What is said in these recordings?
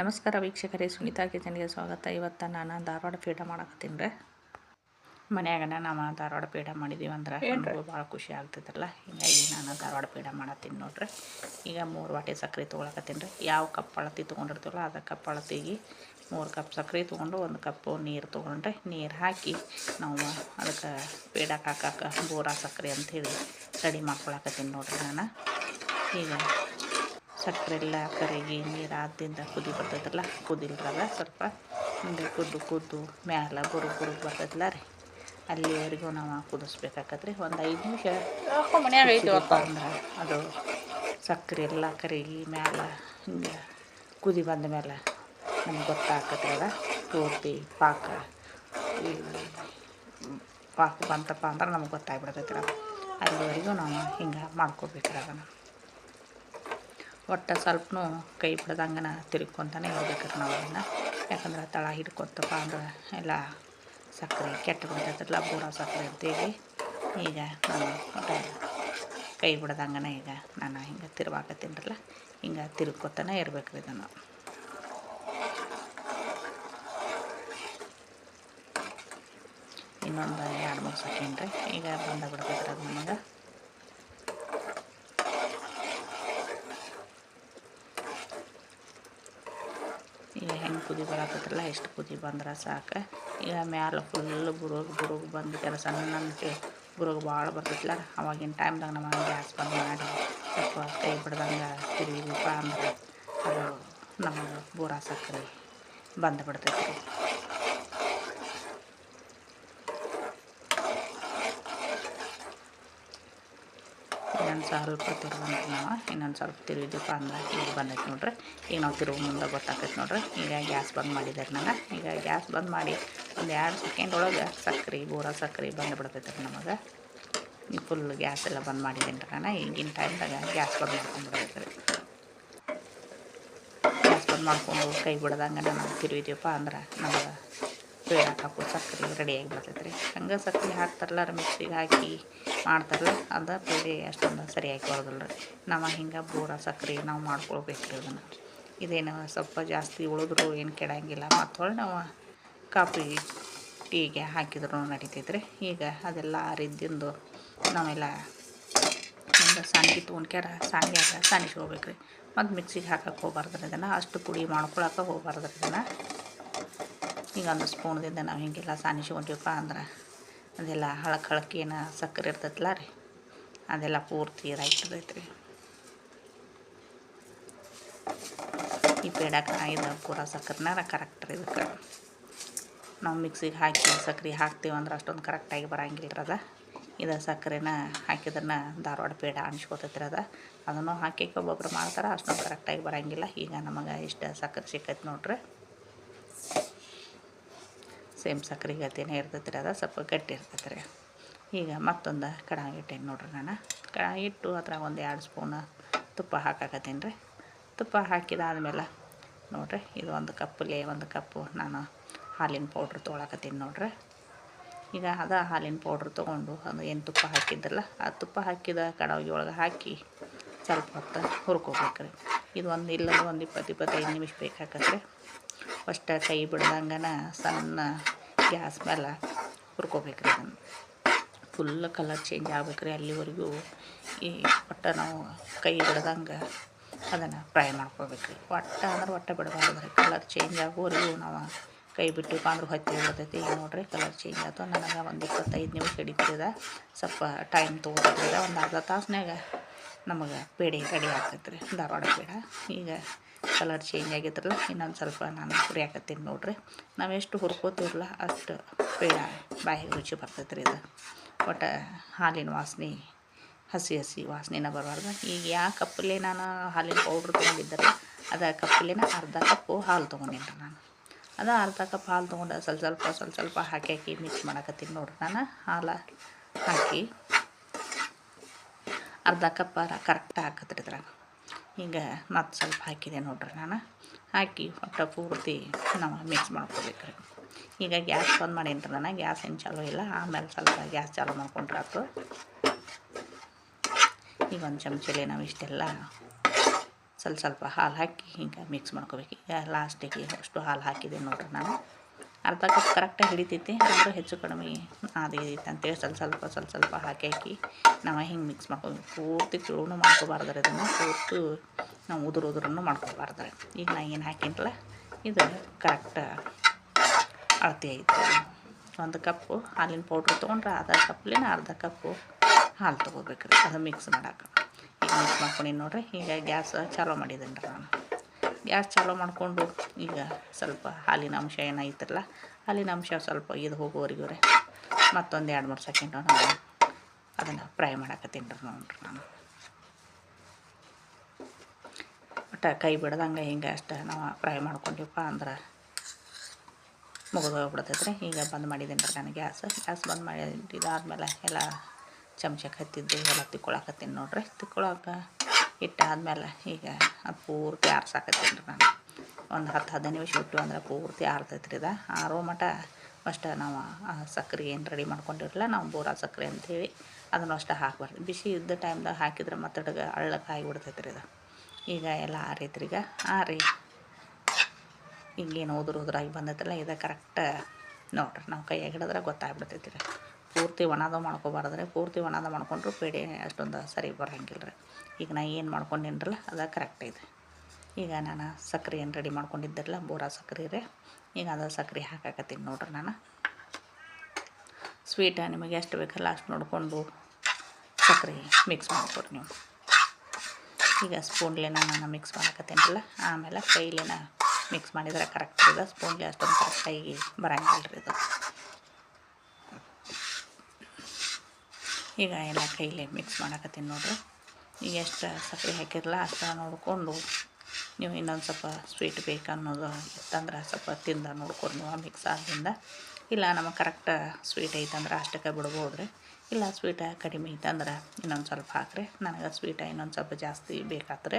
ನಮಸ್ಕಾರ ವೀಕ್ಷಕರೇ ಸುನೀತಾ ಕಿಚನ್ಗೆ ಸ್ವಾಗತ. ಇವತ್ತು ನಾನು ಧಾರವಾಡ ಪೇಡ ಮಾಡಕತ್ತೀನಿ ರೀ. ಮನ್ಯಾಗ ನಾವು ಧಾರವಾಡ ಪೇಡ ಮಾಡಿದ್ದೀವಿ ಅಂದ್ರೆ ನಮಗೂ ಭಾಳ ಖುಷಿ ಆಗ್ತೈತಲ್ಲ. ಹೀಗಾಗಿ ನಾನು ಧಾರವಾಡ ಪೇಡ ಮಾಡತ್ತೀನಿ ನೋಡ್ರಿ. ಈಗ ಮೂರು ವಾಟಿ ಸಕ್ಕರೆ ತೊಗೊಳಕತ್ತೀನಿ ರೀ. ಯಾವ ಕಪ್ ಅಳತಿ ತೊಗೊಂಡಿರ್ತೀವಲ್ಲ ಅದ ಕಪ್ ಅಳತಿಗೆ ಮೂರು ಕಪ್ ಸಕ್ಕರೆ ತೊಗೊಂಡು ಒಂದು ಕಪ್ಪು ನೀರು ತೊಗೊಂಡ್ರೆ ನೀರು ಹಾಕಿ ನಾವು ಅದಕ್ಕೆ ಪೇಡಕ್ಕೆ ಹಾಕಕ್ಕೆ ಬೋರಾ ಸಕ್ಕರೆ ಹೇಳಿ ರೆಡಿ ಮಾಡ್ಕೊಳಕತ್ತೀನಿ ನೋಡ್ರಿ ನಾನು. ಈಗ ಸಕ್ಕರೆ ಎಲ್ಲ ಕರಗಿ ನೀರು ಆದ್ದರಿಂದ ಕುದಿ ಬರ್ತೈತಲ್ಲ ಕುದಿಲ್ರಲ್ಲ ಸ್ವಲ್ಪ. ಹಿಂಗೆ ಕುದ್ದು ಕುದ್ದು ಮ್ಯಾಲ ಬುರು ಬುರು ಬರ್ತೈತಲ್ಲ ರೀ. ಅಲ್ಲಿವರೆಗೂ ನಾವು ಕುದಿಸ್ಬೇಕಾಕತ್ರಿ. ಒಂದು ಐದು ನಿಮಿಷ ಅಂದ್ರೆ ಅದು ಸಕ್ಕರೆ ಎಲ್ಲ ಕರಗಿ ಮ್ಯಾಲ ಹಿಂಗೆ ಕುದಿ ಬಂದ ಮೇಲೆ ನಮ್ಗೆ ಗೊತ್ತಾಕತ್ರಿ ಅದ. ಪೂರ್ತಿ ಪಾಕ. ಪಾಕ ಬಂತಪ್ಪ ಅಂದ್ರೆ ನಮ್ಗೆ ಗೊತ್ತಾಗ್ಬಿಡ್ತೈತಿ ಅಲ್ಲಿವರೆಗೂ ನಾವು ಹಿಂಗೆ ಮಾಡ್ಕೋಬೇಕ್ರಿ ಅದನ್ನು. ಒಟ್ಟು ಸ್ವಲ್ಪನೂ ಕೈ ಬಿಡ್ದಂಗನ ತಿರುಗ್ಕೊತಾನೆ ಇರ್ಬೇಕು ನಾವು ಅದನ್ನು. ಯಾಕಂದ್ರೆ ತಳ ಹಿಡ್ಕೊತಪ್ಪ ಅಂದ್ರೆ ಎಲ್ಲ ಸಕ್ಕರೆ ಕೆಟ್ಟ ಬಿಡ್ತೈತಲ್ಲ ಬೂರ ಸಕ್ಕರೆ ಇರ್ತೀವಿ ಈಗ ನಾನು ಒಟ್ಟು ಕೈ ಬಿಡ್ದಂಗನ ಈಗ ನಾನು ಹಿಂಗೆ ತಿರ್ವಾಕತ್ತೀನರಲ್ಲ, ಹಿಂಗೆ ತಿರುಗ್ಕೊತಾನೆ ಇರ್ಬೇಕು ರೀ ಇದನ್ನು. ಇನ್ನೊಂದು ಎರಡು ಮೂರು ಸೆಕೆಂಡ್ ರೀ ಈಗ ಬಂದ ಬಿಡ್ತೈತ್ರಿ ಅದು ನಮಗೆ ಈಗ ಹೆಂಗೆ ಕುದಿ ಬರಕತ್ತಲ್ಲ, ಎಷ್ಟು ಕುದಿ ಬಂದ್ರೆ ಸಾಕು. ಈಗ ಮ್ಯಾಲೆ ಫುಲ್ ಬುರುಗ್ ಬುರುಗ್ ಬಂದ್ಬಿಟ್ಟಾರ ಸಣ್ಣ ಬುರುಗ್ ಭಾಳ ಬರ್ತೈತಿಲ್ಲ ಅವಾಗಿನ ಟೈಮ್ದಾಗ ನಮ್ಮ ಗ್ಯಾಸ್ ಬಂದ್ ಮಾಡಿ ಸ್ವಲ್ಪ ಕೈ ಬಿಡ್ದಂಗೆ ತಿರುಗಿದಪ್ಪ ಅಂದ್ರೆ ಅದು ನಮಗೆ ಬೂರ ಸಕ್ಕರೆ ಬಂದು ಬಿಡ್ತೈತಿ ಇನ್ನೊಂದು ಸ್ವಲ್ಪ ತಿರುವಂತ ನಾವು, ಇನ್ನೊಂದು ಸ್ವಲ್ಪ ತಿರುಗಿದಪ್ಪ ಅಂದ್ರೆ ಈಗ ಬಂದೈತೆ ನೋಡ್ರಿ. ಈಗ ನಾವು ತಿರುವು ಮುಂದೆ ಗೊತ್ತಾಕೈತೆ ನೋಡ್ರಿ. ಈಗ ಗ್ಯಾಸ್ ಬಂದ್ ಮಾಡಿದ್ದಾರೆ ನಂಗೆ ಈಗ ಗ್ಯಾಸ್ ಬಂದ್ ಮಾಡಿ ಒಂದು ಎರಡು ಸೆಕೆಂಡ್ ಒಳಗೆ ಸಕ್ಕರೆ, ಬೋರ ಸಕ್ಕರೆ ಬಂದು ಬಿಡ್ತೈತೆ ರೀ ನಮಗೆ. ಈ ಫುಲ್ ಗ್ಯಾಸ್ ಎಲ್ಲ ಬಂದ್ ಮಾಡಿದ್ದೀನಿ ನಾನು ಈಗಿನ ಟೈಮ್ದಾಗ ಗ್ಯಾಸ್ ಬಂದ್ ಮಾಡ್ಕೊಂಡ್ಬಿಡ್ತೈತೆ ರೀ. ಗ್ಯಾಸ್ ಬಂದ್ ಮಾಡ್ಕೊಂಡು ಕೈ ಬಿಡ್ದಂಗೆ ನಾವು ತಿರುಗಿದೀವಪ್ಪ ಅಂದ್ರೆ ನಮಗೆ ಬೇಡ ಹಾಕಬೇಕು ಸಕ್ಕರೆ ರೆಡಿಯಾಗಿ ಬರ್ತೈತೆ ರೀ ಹಂಗೆ ಸಕ್ಕರೆ ಹಾಕ್ತಾರಲ್ಲ ಮಿಕ್ಸಿಗೆ ಹಾಕಿ ಮಾಡ್ತಾರಲ್ಲ, ಅದು ಬೇರೆ ಅಷ್ಟೊಂದು ಸರಿಯಾಗಿ ಬರೋದಿಲ್ಲ ರೀ ನಾವು ಹಿಂಗೆ ಬೂರ ಸಕ್ಕರೆ ನಾವು ಮಾಡ್ಕೊಳ್ಬೇಕು ರೀ ಅದನ್ನು. ಇದೇನು ಸ್ವಲ್ಪ ಜಾಸ್ತಿ ಉಳಿದ್ರು ಏನು ಕೆಡಂಗಿಲ್ಲ. ಮತ್ತು ಹೊಳ್ಳಿ ನಾವು ಕಾಫಿ, ಟೀಗೆ ಹಾಕಿದ್ರು ರೀ ಈಗ ಅದೆಲ್ಲ ರೀತಿಯಿಂದು ನಾವೆಲ್ಲ ಹಿಂಗೆ ಸಾಣಿಗೆ ತೊಗೊಂಡ್ಕ್ಯಾರ ಸಾಣಿಗೆ ಸಾಣಿಗೆ ಹೋಗ್ಬೇಕು ರೀ ಮತ್ತು ಮಿಕ್ಸಿಗೆ ಹಾಕಕ್ಕೆ ಹೋಗ್ಬಾರ್ದು ಅದನ್ನು. ಅಷ್ಟು ಪುಡಿ ಮಾಡ್ಕೊಳಕ್ಕೆ ಹೋಗ್ಬಾರ್ದು ರೀ ಇದನ್ನು ಈಗ ಒಂದು ಸ್ಪೂನ್ದಿಂದ ನಾವು ಹಿಂಗೆಲ್ಲ ಸಾನಿಸ್ಕೊಂಡಿವಪ್ಪ ಅಂದ್ರೆ ಅದೆಲ್ಲ ಹಳಕ್ ಹಳಕ್ ಏನು ಸಕ್ಕರೆ ಇರ್ತೈತಲ್ಲ ರೀ, ಅದೆಲ್ಲ ಪೂರ್ತಿ ರೈಟ್ ರೀ ಈ ಪೇಡಕ್ಕೆ ಇದು ಪೂರ ಸಕ್ಕರೆನಾರ ಕರೆಕ್ಟ್ ರೀ ಇದಕ್ಕೆ. ನಾವು ಮಿಕ್ಸಿಗೆ ಹಾಕಿ ಸಕ್ಕರೆ ಹಾಕ್ತೀವಂದ್ರೆ ಅಷ್ಟೊಂದು ಕರೆಕ್ಟಾಗಿ ಬರಂಗಿಲ್ಲ ಅದ. ಇದು ಸಕ್ಕರೆನ ಹಾಕಿದ್ರನ್ನ ಧಾರವಾಡ ಪೇಡ ಅನ್ಸ್ಕೊತೈತ್ರಿ ಅದ. ಅದನ್ನು ಹಾಕಿ ಒಬ್ಬೊಬ್ರು ಮಾಡ್ತಾರೆ ಅಷ್ಟೊಂದು ಕರೆಕ್ಟಾಗಿ ಬರೋಂಗಿಲ್ಲ. ಈಗ ನಮಗೆ ಇಷ್ಟು ಸಕ್ಕರೆ ಸಿಕ್ಕೈತೆ ನೋಡ್ರಿ. ಸೇಮ್ ಸಕ್ಕರೆ ಗತಿನೇ ಇರ್ತೈತೆ ರೀ ಅದು, ಸ್ವಲ್ಪ ಗಟ್ಟಿ ಇರ್ತೈತೆ ರೀ. ಈಗ ಮತ್ತೊಂದು ಕಡಾಯಿ ಇಟ್ಟೇನಿ ನೋಡ್ರಿ ನಾನು. ಕಡಾಯಿ ಇಟ್ಟು ಅದ್ರಾಗ ಒಂದು ಎರಡು ಸ್ಪೂನ್ ತುಪ್ಪ ಹಾಕಾಕತ್ತೀನಿ ರೀ. ತುಪ್ಪ ಹಾಕಿದಾದ್ಮೇಲೆ ನೋಡ್ರಿ, ಇದು ಒಂದು ಕಪ್ಪಲ್ಲಿ ಒಂದು ಕಪ್ಪು ನಾನು ಹಾಲಿನ ಪೌಡ್ರ್ ತೊಗೊಳಕತ್ತೀನಿ ನೋಡ್ರಿ. ಈಗ ಅದ ಹಾಲಿನ ಪೌಡ್ರ್ ತೊಗೊಂಡು ಅದು ಏನು ತುಪ್ಪ ಹಾಕಿದ್ದಲ್ಲ ಆ ತುಪ್ಪ ಹಾಕಿದ ಕಡಾಯಿ ಒಳಗೆ ಹಾಕಿ ಸ್ವಲ್ಪ ಹೊತ್ತು ಹುರ್ಕೋಬೇಕು ರೀ ಇದು ಒಂದು ಇಲ್ಲದ ಒಂದು ಇಪ್ಪತ್ತು, ಇಪ್ಪತ್ತೈದು ನಿಮಿಷ ಬೇಕಾಕತ್ರಿ. ಫಸ್ಟ್ ಕೈ ಬಿಡ್ದಂಗನ ಸಣ್ಣ ಗ್ಯಾಸ್ ಮೇಲೆ ಹುರ್ಕೋಬೇಕು ರೀ ಅದನ್ನು. ಫುಲ್ ಕಲರ್ ಚೇಂಜ್ ಆಗ್ಬೇಕು ರೀ ಅಲ್ಲಿವರೆಗೂ. ಈ ಒಟ್ಟು ನಾವು, ಕೈ ಬಿಡ್ದಂಗೆ ಅದನ್ನು ಫ್ರೈ ಮಾಡ್ಕೋಬೇಕು ರೀ ಒಟ್ಟು ಅಂದ್ರೆ ಒಟ್ಟು ಬಿಡಬಾರ್ದು ಕಲರ್ ಚೇಂಜ್ ಆಗೋವರೆಗೂ ನಾವು ಕೈ ಬಿಟ್ಟು ಅಂದ್ರೆ ಹೊತ್ತಿ ಬಿಡ್ತೈತಿ ಈಗ ನೋಡಿರಿ ಕಲರ್ ಚೇಂಜ್ ಆಯ್ತು ನನಗೆ ಒಂದು ಇಪ್ಪತ್ತೈದು ನಿಮಿಷ ಹಿಡಿತದ. ಸ್ವಲ್ಪ ಟೈಮ್ ತೊಗೊತೈತೆ ಒಂದು ಅರ್ಧ ತಾಸಿನಾಗ ನಮಗೆ ಪೇಡೆ ರೆಡಿ ಆಗ್ತೈತೆ ರೀ ಧಾರವಾಡ ಪೇಡ. ಈಗ ಕಲರ್ ಚೇಂಜ್ ಆಗಿದ್ರಲ್ಲ ಇನ್ನೊಂದು ಸ್ವಲ್ಪ ನಾನು ಹುರಿಯಾಕತ್ತೀನಿ ನೋಡ್ರಿ. ನಾವು ಎಷ್ಟು ಹುರ್ಕೋತೀವಲ್ಲ ಅಷ್ಟು ಬೇಡ, ಬಾಯಿಗೆ ರುಚಿ ಬರ್ತೈತೆ ರೀ ಇದು. ಒಟ್ಟು ಹಾಲಿನ ವಾಸನೆ, ಹಸಿ ಹಸಿ ವಾಸನೆನ ಬರಬಾರ್ದು. ಈಗ ಯಾವ ಕಪ್ಪಲ್ಲಿ ನಾನು ಹಾಲಿನ ಪೌಡ್ರ್ ತೊಗೊಂಡಿದ್ದಲ್ಲ, ಅದು ಕಪ್ಪಲ್ಲಿನ ಅರ್ಧ ಕಪ್ಪು ಹಾಲು ತೊಗೊಂಡಿನಿ ನಾನು. ಅದು ಅರ್ಧ ಕಪ್ ಹಾಲು ತೊಗೊಂಡು ಸ್ವಲ್ಪ ಸ್ವಲ್ಪ ಸ್ವಲ್ಪ ಸ್ವಲ್ಪ ಹಾಕಿ ಹಾಕಿ ಮಿಕ್ಸ್ ಮಾಡಕತ್ತೀನಿ ನೋಡ್ರಿ ನಾನು. ಹಾಲು ಹಾಕಿ ಅರ್ಧ ಕಪ್ ಕರೆಕ್ಟ್ ಹಾಕತ್ರಿ ಇದ್ರಾಗ. ಈಗ ಮತ್ತು ಸ್ವಲ್ಪ ಹಾಕಿದೆ ನೋಡ್ರಿ ನಾನು. ಹಾಕಿ ಒಟ್ಟು ಪೂರ್ತಿ ನಾವು ಮಿಕ್ಸ್ ಮಾಡ್ಕೋಬೇಕು ಈಗ ಗ್ಯಾಸ್ ಬಂದ್ ಮಾಡೇನಿ ರೀ ನಾನು ಗ್ಯಾಸ್ ಏನು ಚಾಲೂ ಇಲ್ಲ. ಆಮೇಲೆ ಸ್ವಲ್ಪ ಗ್ಯಾಸ್ ಚಾಲೂ ಮಾಡ್ಕೊಂಡ್ರೆ ಆಯ್ತು ಈಗ ಒಂದು ಚಮಚಲಿ ನಾವು ಇಷ್ಟೆಲ್ಲ ಸ್ವಲ್ಪ ಸ್ವಲ್ಪ ಹಾಲು ಹಾಕಿ ಹಿಂಗೆ ಮಿಕ್ಸ್ ಮಾಡ್ಕೋಬೇಕು. ಈಗ ಲಾಸ್ಟಿಗೆ ಅಷ್ಟು ಹಾಲು ಹಾಕಿದೆ ನೋಡ್ರಿ ನಾನು. ಅರ್ಧ ಕಪ್ ಕರೆಕ್ಟಾಗಿ ಹಿಡಿತೈತಿ ಆದರೂ ಹೆಚ್ಚು ಕಡಿಮೆ ಅದು ಅಂತೇಳಿ ಸ್ವಲ್ಪ ಸ್ವಲ್ಪ ಸ್ವಲ್ಪ ಸ್ವಲ್ಪ ಹಾಕಿ ಹಾಕಿ ನಾವು ಹಿಂಗೆ ಮಿಕ್ಸ್ ಮಾಡ್ಕೊಬೇಕು ಪೂರ್ತಿ ಚೂನು ಮಾಡ್ಕೋಬಾರ್ದು ಅದನ್ನು. ಪೂರ್ತಿ ನಾವು ಉದುರು ಉದುರನ್ನು ಮಾಡ್ಕೋಬಾರ್ದು ಈಗ ನಾ ಏನು ಹಾಕಿನಲ್ಲ ಇದು ಕರೆಕ್ಟ್ ಅಳತೆ ಐತೆ. ಒಂದು ಕಪ್ಪು ಹಾಲಿನ ಪೌಡ್ರ್ ತೊಗೊಂಡ್ರೆ ಅರ್ಧ ಕಪ್ಲಿನ ಅರ್ಧ ಕಪ್ಪು ಹಾಲು ತೊಗೋಬೇಕ್ರಿ. ಅದು ಮಿಕ್ಸ್ ಮಾಡಕ್ಕೆ ಈಗ ಮಿಕ್ಸ್ ಮಾಡ್ಕೊಂಡಿನಿ ನೋಡಿರಿ. ಈಗ ಗ್ಯಾಸ್ ಚಾಲೋ ಮಾಡಿದ್ದೀನಿ ರೀ ನಾನು. ಗ್ಯಾಸ್ ಚಾಲೋ ಮಾಡಿಕೊಂಡು ಈಗ ಸ್ವಲ್ಪ ಹಾಲಿನ ಅಂಶ ಏನಾಯ್ತಲ್ಲ, ಹಾಲಿನ ಅಂಶ ಸ್ವಲ್ಪ ಇದು ಹೋಗುವವರೆಗೂ ಮತ್ತೊಂದು ಎರಡು ಮೂರು ಸೆಕೆಂಡು ನಾನು ಅದನ್ನು ಫ್ರೈ ಮಾಡಕತ್ತೀನಿ ರೀ ನೋಡ್ರಿ ನಾನು. ಒಟ್ಟು ಕೈ ಬಿಡ್ದಂಗೆ ಹಿಂಗೆ ಅಷ್ಟೇ ನಾವು ಫ್ರೈ ಮಾಡ್ಕೊಂಡಿವಪ್ಪ ಅಂದ್ರೆ ಮುಗಿದು ಹೋಗ್ಬಿಡ್ತೈತೆ ಈಗ ಬಂದ್ ಮಾಡಿದ್ದೀನಿ ರೀ ನಾನು ಗ್ಯಾಸ್. ಗ್ಯಾಸ್ ಬಂದ್ ಮಾಡಿ ಇದಾದ್ಮೇಲೆ ಎಲ್ಲ ಚಮಚಕ್ಕೆ ಹತ್ತಿದ್ದು ಎಲ್ಲ ತಿಕ್ಕೊಳಕತ್ತೀನಿ ನೋಡ್ರಿ. ತಿಕ್ಕೊಳಕ್ಕೆ ಇಟ್ಟಾದ್ಮೇಲೆ ಈಗ ಅದು ಪೂರ್ತಿ ಆರ್ಸಾಕತ್ತೀನಿ ರೀ ನಾನು. ಒಂದು ಹತ್ತು ಹದಿನೈದು ನಿಮಿಷ ಬಿಟ್ಟು ಅಂದ್ರೆ ಪೂರ್ತಿ ಆರ್ತೈತೆ ರೀ ಇದು. ಆರೋ ಮಟ ಅಷ್ಟು ನಾವು ಸಕ್ಕರೆ ಏನು ರೆಡಿ ಮಾಡ್ಕೊಂಡಿರಲ್ಲ ನಾವು ಬೋರಾ ಸಕ್ಕರೆ ಅಂಥೇಳಿ ಅದನ್ನು ಅಷ್ಟು ಹಾಕ್ಬಾರ್ದು. ಬಿಸಿ ಇದ್ದ ಟೈಮ್ದಾಗ ಹಾಕಿದ್ರೆ ಮತ್ತೆ ಅಳ್ಳಕ್ಕೆ ಆಗಿಬಿಡ್ತೈತೆ ರೀ ಇದು. ಈಗ ಎಲ್ಲ ಆರೈತ್ರಿ ಈಗ. ಆರಿ ಈಗೇನು ಉದುರು ಉದುರಾಗಿ ಬಂದೈತಲ್ಲ, ಇದು ಕರೆಕ್ಟ್ ನೋಡ್ರಿ. ನಾವು ಕೈಯಾಗಿಡಿದ್ರೆ ಹಿಡಿದ್ರೆ ಗೊತ್ತಾಗ್ಬಿಡ್ತೈತಿ ರೀ. ಪೂರ್ತಿ ಒಣದ ಮಾಡ್ಕೊಬಾರ್ದ್ರೆ, ಪೂರ್ತಿ ಒಣದ ಮಾಡ್ಕೊಂಡ್ರು ಪೇಡೆ ಅಷ್ಟೊಂದು ಸರಿ ಬರೋಂಗಿಲ್ಲ ರೀ ಈಗ ನಾ ಏನು ಮಾಡ್ಕೊಂಡಿನ್ರಲ್ಲ, ಅದು ಕರೆಕ್ಟ್ ಇದೆ ಈಗ ನಾನು ಸಕ್ಕರೆ ಏನು ರೆಡಿ ಮಾಡ್ಕೊಂಡಿದ್ದಿರಲ್ಲ, ಬೋರಾ ಸಕ್ಕರೆ ರೀ. ಈಗ ಅದು ಸಕ್ಕರೆ ಹಾಕಾಕತ್ತೀನಿ ನೋಡ್ರಿ ನಾನು. ಸ್ವೀಟ ನಿಮಗೆ ಎಷ್ಟು ಬೇಕಲ್ಲ ಅಷ್ಟು ನೋಡಿಕೊಂಡು ಸಕ್ಕರೆ ಮಿಕ್ಸ್ ಮಾಡ್ಕೊಡ್ರಿ ನೀವು. ಈಗ ಸ್ಪೂನ್ಲೇನ ನಾನು ಮಿಕ್ಸ್ ಮಾಡಕತ್ತೀನಲ್ಲ ಆಮೇಲೆ ಕೈಲೇನ ಮಿಕ್ಸ್ ಮಾಡಿದ್ರೆ ಕರೆಕ್ಟ್ ಇದೆ ಸ್ಪೂನ್ಲಿ ಅಷ್ಟೊಂದು ಕರೆಕ್ಟಾಗಿ ಬರಂಗಿಲ್ಲ ರೀ ಇದು. ಈಗ ಎಲ್ಲ ಕೈಲಿ ಮಿಕ್ಸ್ ಮಾಡಕತ್ತೀನಿ ನೋಡಿರಿ. ಈಗ ಎಷ್ಟು ಸಕ್ಕರೆ ಹಾಕಿರಲ್ಲ ಅಷ್ಟು ನೋಡಿಕೊಂಡು ನೀವು ಇನ್ನೊಂದು ಸ್ವಲ್ಪ ಸ್ವೀಟ್ ಬೇಕು ಅನ್ನೋದು ಇತ್ತಂದ್ರೆ ಸ್ವಲ್ಪ ತಿಂದ ನೋಡ್ಕೊಂಡು ನೀವು ಮಿಕ್ಸ್ ಆದ್ದರಿಂದ ಇಲ್ಲ ನಮಗೆ ಕರೆಕ್ಟ್ ಸ್ವೀಟ್ ಐತಂದ್ರೆ ಅಷ್ಟಕ್ಕೆ ಬಿಡ್ಬೋದು ರೀ ಇಲ್ಲ ಸ್ವೀಟ ಕಡಿಮೆ ಐತಂದ್ರೆ ಇನ್ನೊಂದು ಸ್ವಲ್ಪ ಹಾಕ್ರಿ. ನನಗೆ ಸ್ವೀಟ ಇನ್ನೊಂದು ಸ್ವಲ್ಪ ಜಾಸ್ತಿ ಬೇಕಾತ್ರೆ.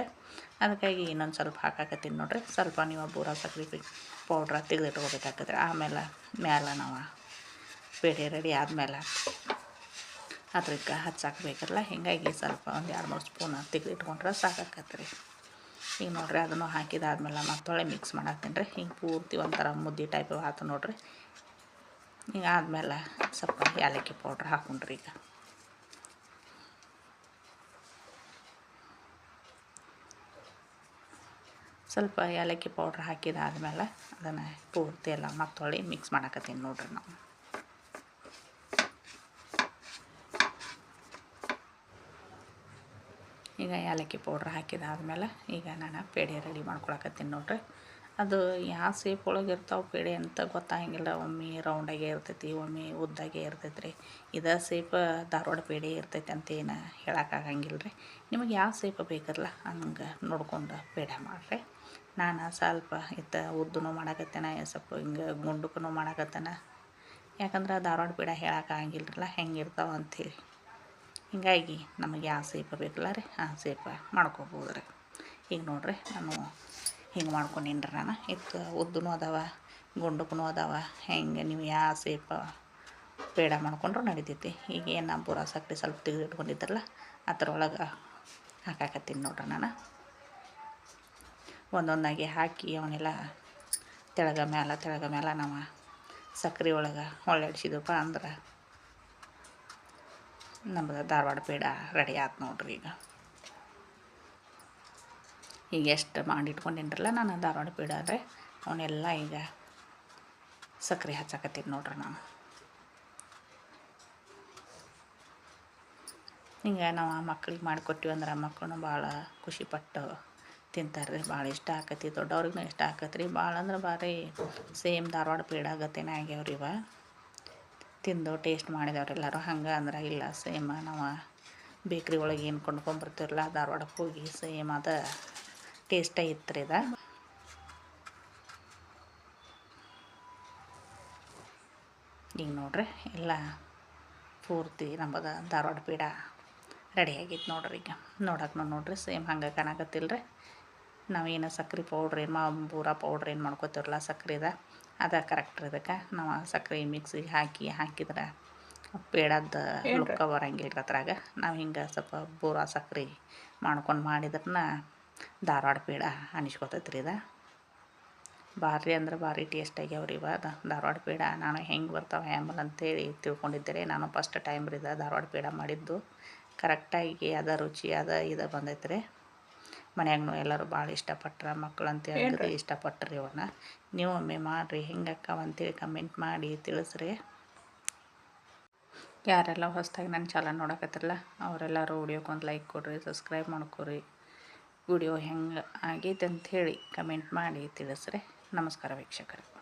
ಅದಕ್ಕಾಗಿ ಇನ್ನೊಂದು ಸ್ವಲ್ಪ ಹಾಕಾಕತ್ತೀನಿ ನೋಡ್ರಿ. ಸ್ವಲ್ಪ ನೀವು ಬೂರ ಸಕ್ರೆ ಪೌಡ್ರ ತೆಗೆದಿಟ್ಕೋಬೇಕಾಗ್ತದೆ ಆಮೇಲೆ ಮ್ಯಾಲೆ ನಾವು ಪೇಡೆ ರೆಡಿ ಆದಮೇಲೆ ಅದ್ರಕ್ಕೆ ಹಚ್ಚಾಕಬೇಕಲ್ಲ ಹೀಗಾಗಿ ಸ್ವಲ್ಪ ಒಂದು ಎರಡು ಮೂರು ಸ್ಪೂನ್ ತೆಗೆದಿಟ್ಕೊಂಡ್ರೆ ಸಾಕಾಕತ್ರಿ. ಈಗ ನೋಡ್ರಿ ಅದನ್ನು ಹಾಕಿದಾದ್ಮೇಲೆ ಮತ್ತೊಳೆ ಮಿಕ್ಸ್ ಮಾಡಾಕ್ತೀನಿ ರೀ ಹಿಂಗೆ ಪೂರ್ತಿ ಒಂಥರ ಮುದ್ದೆ ಟೈಪ್ ಆಯ್ತು ನೋಡ್ರಿ. ಈಗ ಆದಮೇಲೆ ಸ್ವಲ್ಪ ಏಲಕ್ಕಿ ಪೌಡ್ರ್ ಹಾಕೊಂಡ್ರಿ ಈಗ. ಸ್ವಲ್ಪ ಏಲಕ್ಕಿ ಪೌಡ್ರ್ ಹಾಕಿದಾದ್ಮೇಲೆ ಅದನ್ನು ಪೂರ್ತಿ ಎಲ್ಲ ಮತ್ತೊಳ್ಳಿ ಮಿಕ್ಸ್ ಮಾಡಾಕತ್ತೀನಿ ನೋಡ್ರಿ ನಾವು. ಈಗ ಏಲಕ್ಕಿ ಪೌಡ್ರ್ ಹಾಕಿದಾದ್ಮೇಲೆ ಈಗ ನಾನು ಪೇಡೆ ರೆಡಿ ಮಾಡ್ಕೊಳಕತ್ತೀನಿ ನೋಡ್ರಿ. ಅದು ಯಾವ ಸೇಪ್ ಒಳಗೆ ಇರ್ತಾವೆ ಪೇಡೆ ಅಂತ ಗೊತ್ತಾಗಂಗಿಲ್ಲ. ಒಮ್ಮೆ ರೌಂಡಾಗೆ ಇರ್ತೈತಿ, ಒಮ್ಮೆ ಉದ್ದಾಗೆ ಇರ್ತೈತೆ ರೀ ಇದು ಸೇಪ್ ಧಾರವಾಡ ಪೇಡೆ ಇರ್ತೈತಿ ಅಂತ ಏನು ಹೇಳೋಕ್ಕಾಗಂಗಿಲ್ಲ ರೀ ನಿಮಗೆ ಯಾವ ಸೇಪ್ ಬೇಕಲ್ಲ ಹಂಗೆ ನೋಡ್ಕೊಂಡು ಪೇಡೆ ಮಾಡಿರಿ. ನಾನು ಸ್ವಲ್ಪ ಇತ್ತ ಉದ್ದನೂ ಮಾಡಾಕತ್ತೇನೆ, ಸ್ವಲ್ಪ ಹಿಂಗೆ ಗುಂಡುಕೂ ಮಾಡಾಕತ್ತೇನೆ. ಯಾಕಂದ್ರೆ ಧಾರವಾಡ ಪೇಡ ಹೇಳೋಕ್ಕಾಗಂಗಿಲ್ಲ ಹೆಂಗಿರ್ತಾವೆ ಅಂಥೇಳಿ ಹೀಗಾಗಿ ನಮಗೆ ಯಾವ ಸೇಪ ಬೇಕಲ್ಲ ರೀ, ಆ ಸೇಪ ಮಾಡ್ಕೊಬೋದು ರೀ ಈಗ ನೋಡಿರಿ, ನಾನು ಹಿಂಗೆ ಮಾಡ್ಕೊಂಡೀನಿ ನಾನು. ಇತ್ತು ಉದ್ದನೂ ಅದಾವ ಗುಂಡಕ್ಕೂ ಅದಾವ. ಹೆಂಗೆ ನೀವು ಯಾವ ಸೇಪ ಪೇಡ ಮಾಡ್ಕೊಂಡ್ರು ನಡಿತೈತಿ. ಈಗ ಏನು ಪೂರ ಸಕ್ಕರೆ ಸ್ವಲ್ಪ ತೆಗೆದು ಇಟ್ಕೊಂಡಿದ್ರಲ್ಲ ಅದರೊಳಗೆ ಹಾಕಾಕತ್ತೀನಿ ನೋಡ್ರಿ ನಾನು. ಒಂದೊಂದಾಗಿ ಹಾಕಿ ಅವನ್ನೆಲ್ಲ ತೆಳಗ ಮ್ಯಾಲ ತೆಳಗ ಮ್ಯಾಲ ನಾವು ಸಕ್ಕರೆ ಒಳಗೆ ಹೊಳ್ಳಾಡ್ಸಿದಪ್ಪ ಅಂದ್ರೆ ನಮ್ಮದು ಧಾರವಾಡ ಪೇಡ ರೆಡಿ ಆಯ್ತು ನೋಡ್ರಿ ಈಗ. ಈಗ ಎಷ್ಟು ಮಾಡಿಟ್ಕೊಂಡಿನ್ರಲ್ಲ ನಾನು ಧಾರವಾಡ ಪೇಡ ಅಂದರೆ, ಅವನ್ನೆಲ್ಲ ಈಗ ಸಕ್ಕರೆ ಹಚ್ಚಾಕತ್ತೀನಿ ನೋಡ್ರಿ ನಾನು. ಹಿಂಗೆ ನಾವು ಆ ಮಕ್ಳಿಗೆ ಮಾಡಿಕೊಟ್ಟಿವಿ ಅಂದ್ರೆ ಮಕ್ಕಳು ಭಾಳ ಖುಷಿಪಟ್ಟು ತಿಂತಾರೆ ರೀ ಭಾಳ ಇಷ್ಟ ಆಕತಿ ದೊಡ್ಡವ್ರಿಗೂ ಇಷ್ಟ ಆಕತ್ರಿ. ಭಾಳ ಅಂದ್ರೆ ಭಾರಿ ಸೇಮ್ ಧಾರವಾಡ ಪೇಡ ಆಗತ್ತೇನೆ ಆಗ್ಯಾವ್ರಿ ಇವ. ತಿಂದು ಟೇಸ್ಟ್ ಮಾಡಿದವರೆಲ್ಲರೂ. ಹಂಗೆ ಅಂದ್ರೆ ಇಲ್ಲ, ಸೇಮ್ ನಾವು ಬೇಕ್ರಿ ಒಳಗೆ ಏನು ಕೊಂಡ್ಕೊಂಬರ್ತೀವಲ್ಲ ಧಾರವಾಡಕ್ಕೆ ಹೋಗಿ ಸೇಮ್ ಅದ ಟೇಸ್ಟೇ ಇತ್ತು ರೀ ಇದು. ಈಗ ನೋಡ್ರಿ, ಎಲ್ಲ ಪೂರ್ತಿ ನಮ್ಮದು ಧಾರವಾಡ ಪೀಡ ರೆಡಿ ಆಗೈತೆ ನೋಡ್ರಿ ಈಗ. ನೋಡಕ್ಕೆ ನೋಡ್ರಿ, ಸೇಮ್ ಹಂಗೆ ಕಾಣಕತ್ತಿಲ್ಲ ರೀ ನಾವೇನು ಸಕ್ರೆ ಪೌಡ್ರ್ ಏನು ಮಾ ಬೂರ ಪೌಡ್ರ್ ಏನು ಮಾಡ್ಕೋತೀವಲ್ಲ ಸಕ್ರೆದ ಅದ ಕರೆಕ್ಟ್ ಇದಕ್ಕೆ ನಾವು ಸಕ್ಕರೆ ಮಿಕ್ಸಿಗೆ ಹಾಕಿ ಹಾಕಿದ್ರೆ ಪೇಡದ ಲುಕ್ಕ ಬರಂಗಿಲ್ಲ ರೀ ಅದ್ರಾಗ. ನಾವು ಹಿಂಗೆ ಸ್ವಲ್ಪ ಬೂರ ಸಕ್ಕರೆ ಮಾಡ್ಕೊಂಡು ಮಾಡಿದ್ರನ್ನ ಧಾರವಾಡ ಪೇಡ ಅನಿಸ್ಕೊತೈತೆ ರೀ ಇದು ಭಾರಿ ಅಂದ್ರೆ ಭಾರಿ ಟೇಸ್ಟ್ ಆಗ್ಯಾವ್ರಿ ಇವ ಇವಾಗ ಧಾರವಾಡ ಪೇಡ ನಾನು ಹೆಂಗೆ ಬರ್ತಾವೆ ಆಮೇಲೆ ಅಂತೇಳಿ ತಿಳ್ಕೊಂಡಿದ್ದೆ ನಾನು ಫಸ್ಟ್ ಟೈಮ್ ರೀ ಇದು ಧಾರವಾಡ ಪೇಡ ಮಾಡಿದ್ದು. ಕರೆಕ್ಟಾಗಿ ಅದ ರುಚಿ ಅದ ಇದು ಬಂದೈತೆ ರೀ ಮನ್ಯಾಗೂ ಎಲ್ಲರೂ ಭಾಳ ಇಷ್ಟಪಟ್ರ ಮಕ್ಳು ಅಂತ ಹೇಳಿದ್ರೆ ಇಷ್ಟಪಟ್ರಿ ಇವನ್ನ ನೀವು ಒಮ್ಮೆ ಮಾಡಿರಿ ಹೆಂಗಕ್ಕವ ಅಂತೇಳಿ ಕಮೆಂಟ್ ಮಾಡಿ ತಿಳಿಸ್ರಿ. ಯಾರೆಲ್ಲ ಹೊಸ್ದಾಗಿ ನನ್ನ ಚಾನಲ್ ನೋಡಕತ್ತಿರಲ್ಲ ಅವರೆಲ್ಲರೂ ವಿಡಿಯೋಕ್ಕೊಂದು ಲೈಕ್ ಕೊಡ್ರಿ ಸಬ್ಸ್ಕ್ರೈಬ್ ಮಾಡ್ಕೊರಿ. ವಿಡಿಯೋ ಹೆಂಗೆ ಆಗೈತೆ ಅಂಥೇಳಿ ಕಮೆಂಟ್ ಮಾಡಿ ತಿಳಿಸ್ರಿ. ನಮಸ್ಕಾರ ವೀಕ್ಷಕರೇ.